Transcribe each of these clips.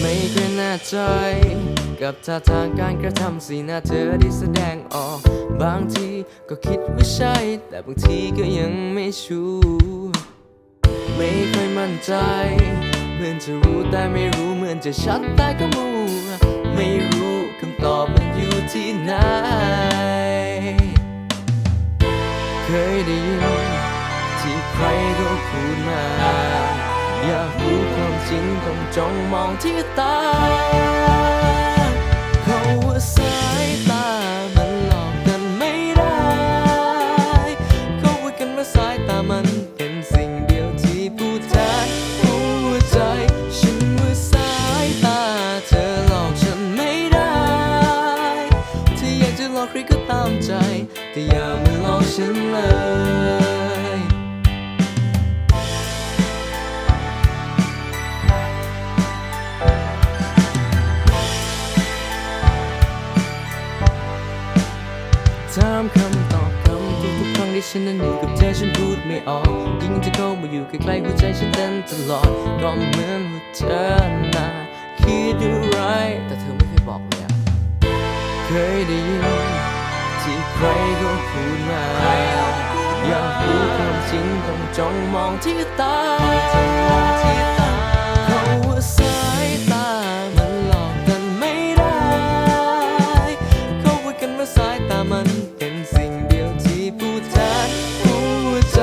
ไม่เคยแน่ใจกับท่าทางการกระทำสีหน้าเธอที่แสดงออก บางทีก็คิดว่าใช่ แต่บางทีก็ยังไม่ชัวร์ไม่เคยมั่นใจ เหมือนจะรู้แต่ไม่รู้เหมือนจะชัดแต่ก็มัวไม่รู้คำตอบมันอยู่ที่ไหน เคยได้ยินที่ใครก็พูดมา อยากรู้ความจริงต้องจ้องมองที่ตา เขาว่าสายตามันหลอกกันไม่ได้ เขาว่ากันว่าสายตามันเป็นสิ่งเดียวที่พูดแทนหัวใจ ฉันว่าสายตาเธอหลอกฉันไม่ได้ที่อยากจะหลอกใครก็ตามใจ แต่อย่า ฉันเลยถามคำตอบคำทุกๆครั้งที่ฉันนั้นอยู่กับเธอฉันพูดไม่ออกยิ่งจะเข้ามาอยู่ใกล้ๆหัวใจฉันเต้นตลอดก็เหมือนว่าเธอน่ะคิดอะไรแต่เธอไม่เคยบอกเลยอะเคยได้ยิน ใครก็พูดมาอยากรู้ความจริงต้องจ้องมองที่ตาเขาว่าสายตามันหลอกกันไม่ได้ เขาว่ากันว่าสายตามันเป็นสิ่งเดียวที่พูดแทนหัวใจ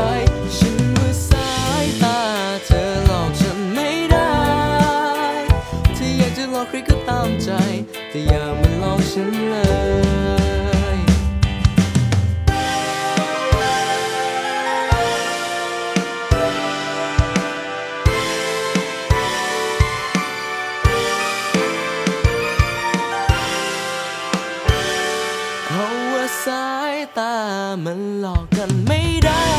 ฉันว่าสายตาเธอหลอกฉันไม่ได้ที่อยากจะหลอกใครก็ตามใจ แต่อย่ามาหลอกฉันเลย สายตามันหลอกกันไม่ได้